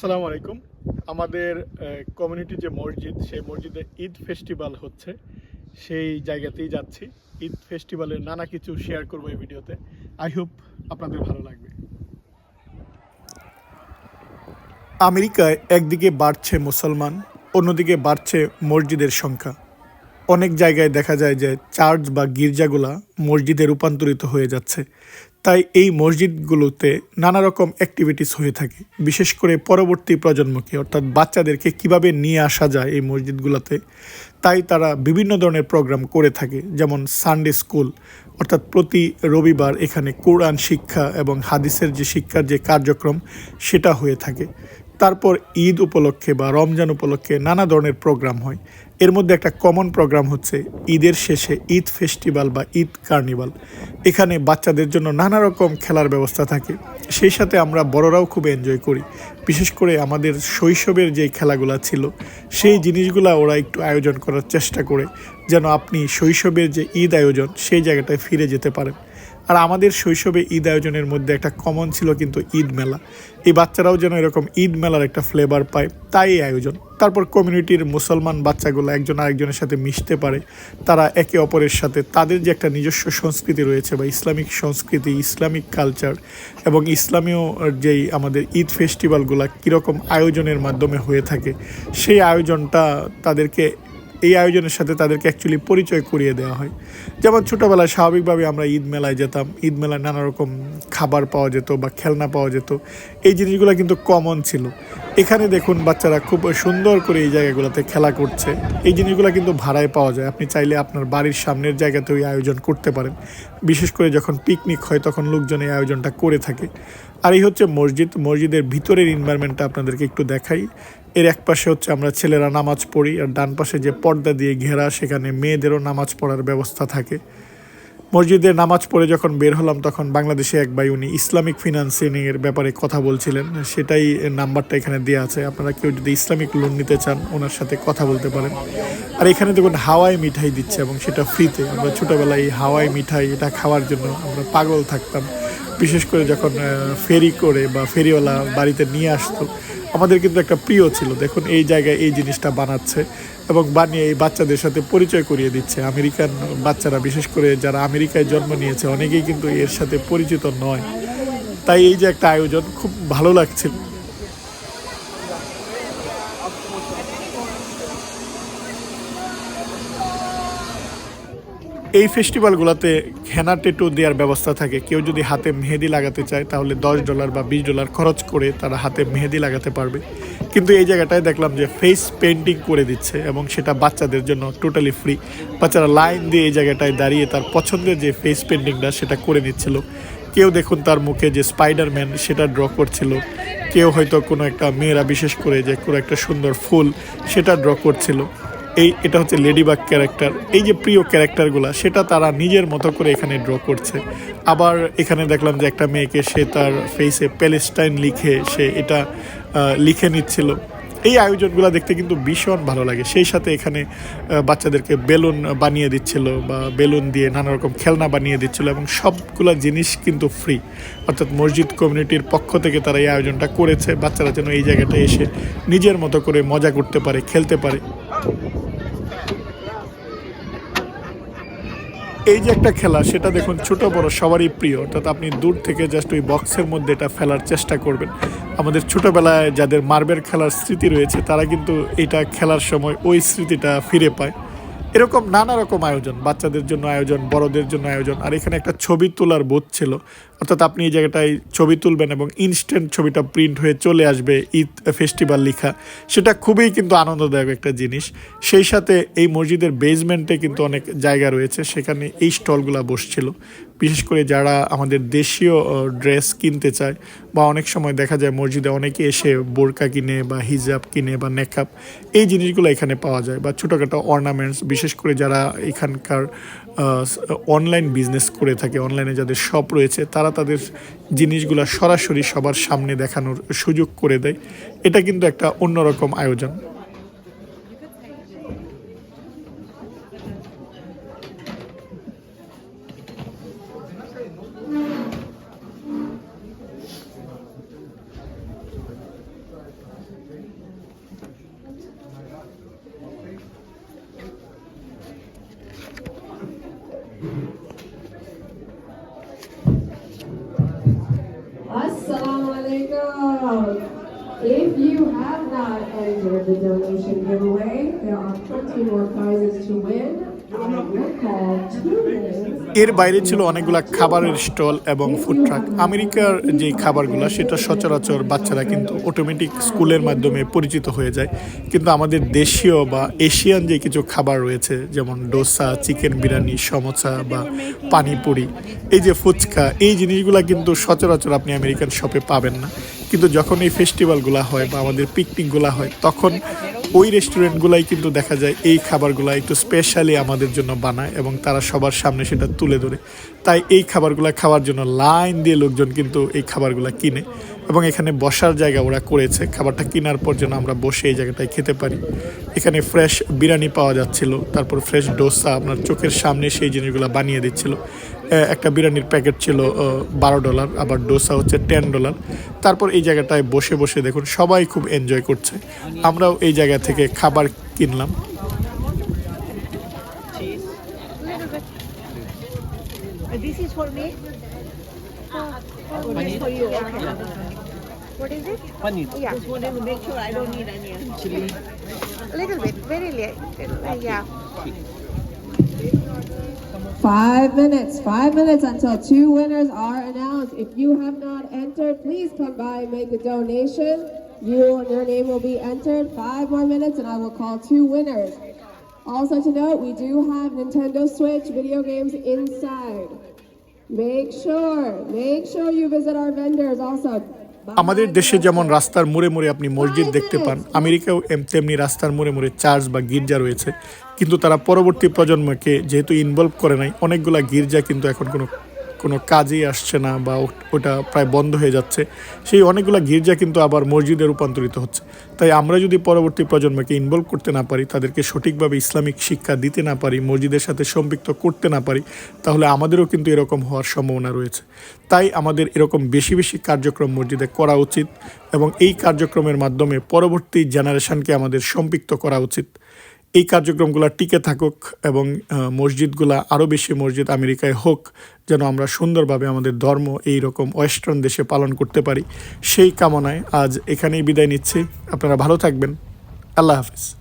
আসসালামু আলাইকুম। আমাদের কমিউনিটি যে মসজিদ, সেই মসজিদে ঈদ ফেস্টিভ্যাল হচ্ছে। সেই জায়গাতেই যাচ্ছি। ঈদ ফেস্টিভ্যালের নানা কিছু শেয়ার করব এই ভিডিওতে। আই হোপ আপনাদের ভালো লাগবে। আমেরিকায় একদিকে বাড়ছে মুসলমান, অন্যদিকে বাড়ছে মসজিদের সংখ্যা। অনেক জায়গায় দেখা যায় যে চার্চ বা গির্জাগুলা মসজিদে রূপান্তরিত হয়ে যাচ্ছে। তাই এই মসজিদগুলোতে নানা রকম অ্যাক্টিভিটিস হয়ে থাকে। বিশেষ করে পরবর্তী প্রজন্মকে, অর্থাৎ বাচ্চাদেরকে কীভাবে নিয়ে আসা যায় এই মসজিদগুলোতে, তাই তারা বিভিন্ন ধরনের প্রোগ্রাম করে থাকে, যেমন সানডে স্কুল অর্থাৎ প্রতি রবিবার এখানে কোরআন শিক্ষা এবং হাদিসের যে শিক্ষার যে কার্যক্রম, সেটা হয়ে থাকে। তারপর ঈদ উপলক্ষে বা রমজান উপলক্ষে নানা ধরনের প্রোগ্রাম হয়। এর মধ্যে একটা কমন প্রোগ্রাম হচ্ছে ঈদের শেষে ঈদ ফেস্টিভ্যাল বা ঈদ কার্নিভাল। এখানে বাচ্চাদের জন্য নানা রকম খেলার ব্যবস্থা থাকে। সেই সাথে আমরা বড়রাও খুব এনজয় করি। বিশেষ করে আমাদের শৈশবের যে খেলাগুলো ছিল, সেই জিনিসগুলা ওরা একটু আয়োজন করার চেষ্টা করে, যেন আপনি শৈশবের যে ঈদ আয়োজন, সেই জায়গাটায় ফিরে যেতে পারেন। আর আমাদের শৈশবে ঈদ আয়োজনের মধ্যে একটা কমন ছিল কিন্তু ঈদ মেলা। এই বাচ্চারাও যেন এরকম ঈদ মেলার একটা ফ্লেভার পায়, তাই আয়োজন। তারপর কমিউনিটির মুসলমান বাচ্চাগুলো একজন আরেকজনের সাথে মিশতে পারে। তারা একে অপরের সাথে, তাদের যে একটা নিজস্ব সংস্কৃতি রয়েছে বা ইসলামিক সংস্কৃতি, ইসলামিক কালচার এবং ইসলামীয় যেই আমাদের ঈদ ফেস্টিভ্যালগুলো কীরকম আয়োজনের মাধ্যমে হয়ে থাকে, সেই আয়োজনটা তাদেরকে এই আয়োজনের সাথে তাদেরকে অ্যাকচুয়ালি পরিচয় করিয়ে দেওয়া হয়। যেমন ছোটোবেলায় স্বাভাবিকভাবে আমরা ঈদ মেলায় যেতাম, ঈদ মেলায় নানা রকম খাবার পাওয়া যেত বা খেলনা পাওয়া যেত। এই জিনিসগুলো কিন্তু কমন ছিল। এখানে দেখুন বাচ্চারা খুব সুন্দর করে এই জায়গাগুলোতে খেলা করছে। এই জিনিসগুলো কিন্তু ভাড়ায় পাওয়া যায়। আপনি চাইলে আপনার বাড়ির সামনের জায়গাতেও এই আয়োজন করতে পারেন। বিশেষ করে যখন পিকনিক হয় তখন লোকজন এই আয়োজনটা করে থাকে। আর এই হচ্ছে মসজিদ। মসজিদের ভিতরের এনভায়রনমেন্টটা আপনাদেরকে একটু দেখাই। এর এক পাশে হচ্ছে আমরা ছেলেরা নামাজ পড়ি, আর ডান পাশে যে পর্দা দিয়ে ঘেরা, সেখানে মেয়েদেরও নামাজ পড়ার ব্যবস্থা থাকে। মসজিদে নামাজ পড়ে যখন বের হলাম, তখন বাংলাদেশে এক ভাই উনি ইসলামিক ফিনান্সিং এর ব্যাপারে কথা বলছিলেন। সেটাই নাম্বারটা এখানে দেওয়া আছে। আপনারা কেউ যদি ইসলামিক লোন নিতে চান, ওনার সাথে কথা বলতে পারেন। আর এখানে দেখুন, হাওয়াই মিঠাই দিচ্ছে এবং সেটা ফ্রিতে আমরা ছোটোবেলায় এই হাওয়াই মিঠাই, এটা খাওয়ার জন্য আমরা পাগল থাকতাম। বিশেষ করে যখন ফেরি করে বা ফেরিওয়ালা বাড়িতে নিয়ে আসতো, আমাদের কিন্তু একটা প্রিয় ছিল। দেখুন, এই জায়গায় এই জিনিসটা বানাচ্ছে এবং বানিয়ে এই বাচ্চাদের সাথে পরিচয় করিয়ে দিচ্ছে। আমেরিকান বাচ্চারা, বিশেষ করে যারা আমেরিকায় জন্ম নিয়েছে, অনেকেই কিন্তু এর সাথে পরিচিত নয়। তাই এই যে একটা আয়োজন খুব ভালো লাগছিল। এই ফেস্টিভ্যালগুলোতে হেনা টেটু দেওয়ার ব্যবস্থা থাকে। কেউ যদি হাতে মেহেদি লাগাতে চায়, তাহলে দশ ডলার বা বিশ ডলার খরচ করে তারা হাতে মেহেদি লাগাতে পারবে। কিন্তু এই জায়গাটায় দেখলাম যে ফেস পেন্টিং করে দিচ্ছে এবং সেটা বাচ্চাদের জন্য টোটালি ফ্রি বাচ্চারা লাইন দিয়ে এই জায়গাটায় দাঁড়িয়ে তার পছন্দের যে ফেস পেন্টিংটা সেটা করে নিচ্ছিল। কেউ দেখুন তার মুখে যে স্পাইডারম্যান সেটা ড্র করছিল। কেউ হয়তো কোনো একটা মেয়েরা বিশেষ করে যে কোনো একটা সুন্দর ফুল সেটা ড্র করছিল। এই এটা হচ্ছে লেডিবাগ ক্যারেক্টার এই যে প্রিয় ক্যারেক্টারগুলো সেটা তারা নিজের মতো করে এখানে ড্র করছে। আবার এখানে দেখলাম যে একটা মেয়েকে সে তার ফেসে প্যালেস্টাইন লিখে সে এটা লিখে নিচ্ছিল। এই আয়োজনগুলো দেখতে কিন্তু ভীষণ ভালো লাগে। সেই সাথে এখানে বাচ্চাদেরকে বেলুন বানিয়ে দিচ্ছিল বা বেলুন দিয়ে নানা রকম খেলনা বানিয়ে দিচ্ছিল এবং সবগুলো জিনিস কিন্তু ফ্রি অর্থাৎ মসজিদ কমিউনিটির পক্ষ থেকে তারা এই আয়োজনটা করেছে। বাচ্চারা যেন এই জায়গাটায় এসে নিজের মতো করে মজা করতে পারে, খেলতে পারে। এই যে একটা খেলা, সেটা দেখুন ছোট বড় সবারই প্রিয়। অর্থাৎ আপনি দূর থেকে জাস্ট ওই বক্সের মধ্যে এটা ফেলার চেষ্টা করবেন। আমাদের ছোটবেলায় যাদের মার্বেল খেলার স্মৃতি রয়েছে, তারা কিন্তু এটা খেলার সময় ওই স্মৃতিটা ফিরে পায়। এরকম নানা রকম আয়োজন, বাচ্চাদের জন্য আয়োজন, বড়দের জন্য আয়োজন। আর এখানে একটা ছবি তোলার বোধ ছিল। অর্থাৎ আপনি এই জায়গাটায় ছবি তুলবেন এবং ইনস্ট্যান্ট ছবিটা প্রিন্ট হয়ে চলে আসবে ঈদ ফেস্টিভ্যাল লেখা। সেটা খুবই কিন্তু আনন্দদায়ক একটা জিনিস। সেই সাথে এই মসজিদের বেজমেন্টে কিন্তু অনেক জায়গা রয়েছে। সেখানে এই স্টলগুলো বসছিল। বিশেষ করে যারা আমাদের দেশীয় ড্রেস কিনতে চায় বা অনেক সময় দেখা যায় মসজিদে অনেকে এসে বোরকা কিনে বা হিজাব কিনে বা নেকআপ এই জিনিসগুলো এখানে পাওয়া যায় বা ছোটোখাটো অর্নামেন্টস বিশেষ করে যারা এখানকার অনলাইন বিজনেস করে থাকে অনলাইনে যাদের শপ রয়েছে, তারা তাদের জিনিসগুলো সরাসরি সবার সামনে দেখানোর সুযোগ করে দেয়। এটা কিন্তু একটা অন্যরকম আয়োজন। During the donation giveaway. There are 20 more prizes to win. এর বাইরে ছিল অনেকগুলা খাবারের স্টল এবং ফুড ট্রাক আমেরিকার যে খাবারগুলো, সেটা সচরাচর বাচ্চারা কিন্তু অটোমেটিক স্কুলের মাধ্যমে পরিচিত হয়ে যায় কিন্তু আমাদের দেশীয় বা এশিয়ান যে কিছু খাবার রয়েছে, যেমন ডোসা, চিকেন বিরিয়ানি, সমোসা বা পানিপুরি, এই যে ফুচকা, এই জিনিসগুলা কিন্তু সচরাচর আপনি আমেরিকান শপে পাবেন না কিন্তু যখন এই ফেস্টিভ্যালগুলো হয় বা আমাদের পিকনিকগুলো হয়, তখন ওই রেস্টুরেন্টগুলাই কিন্তু দেখা যায় এই খাবারগুলো একটু স্পেশালি আমাদের জন্য বানায় এবং তারা সবার সামনে সেটা তুলে ধরে। তাই এই খাবারগুলো খাওয়ার জন্য লাইন দিয়ে লোকজন কিন্তু এই খাবারগুলো কিনে। এবং এখানে বসার জায়গা ওরা করেছে। খাবারটা কেনার পর যেন আমরা বসে এই জায়গাটায় খেতে পারি। এখানে ফ্রেশ বিরিয়ানি পাওয়া যাচ্ছিল তারপর ফ্রেশ ডোসা আপনার চোখের সামনে সেই জিনিসগুলো বানিয়ে দিচ্ছিল। একটা বিরিয়ানির প্যাকেট ছিল বারো ডলার আবার ডোসা হচ্ছে টেন ডলার তারপর এই জায়গাটায় বসে বসে দেখুন সবাই খুব এনজয় করছে। আমরাও এই জায়গা থেকে খাবার কিনলাম। This is for me. This is for you. Okay. What is it? Paneer. Yeah. Just wanted to make sure I don't need onion. Chili. A little bit, very little. Uh, yeah. Five minutes, five minutes until two winners are announced. If you have not entered, please come by and make a donation. You and your name will be entered. Five more minutes and I will call two winners. Also to note, we do have Nintendo Switch video games inside. Make sure, make sure you visit our vendors also. আমাদের দেশে যেমন রাস্তার মোড়ে মোড়ে আপনি মসজিদ দেখতে পান, আমেরিকাও তেমনি রাস্তার মোড়ে মোড়ে চার্চ বা গির্জা রয়েছে। কিন্তু তারা পরবর্তী প্রজন্মকে যেহেতু ইনভলভ করে নাই, অনেকগুলা গির্জা কিন্তু এখন কোনো কোনো কাজেই আসছে না বা ওটা প্রায় বন্ধ হয়ে যাচ্ছে। সেই অনেকগুলা গির্জা কিন্তু আবার মসজিদে রূপান্তরিত হচ্ছে। তাই আমরা যদি পরবর্তী প্রজন্মকে ইনভলভ করতে না পারি, তাদেরকে সঠিকভাবে ইসলামিক শিক্ষা দিতে না পারি, মসজিদের সাথে সম্পৃক্ত করতে না পারি, তাহলে আমাদেরও কিন্তু এরকম হওয়ার সম্ভাবনা রয়েছে। তাই আমাদের এরকম বেশি বেশি কার্যক্রম মসজিদে করা উচিত এবং এই কার্যক্রমের মাধ্যমে পরবর্তী জেনারেশনকে আমাদের সম্পৃক্ত করা উচিত। এই কার্যক্রমগুলো টিকে থাকুক এবং মসজিদগুলো আরও বেশি মসজিদ আমেরিকায় হোক, যেন আমরা সুন্দরভাবে আমাদের ধর্ম এই রকম ওয়েস্টার্ন দেশে পালন করতে পারি। সেই কামনায় আজ এখানেই বিদায় নিচ্ছি। আপনারা ভালো থাকবেন। আল্লাহ হাফিজ।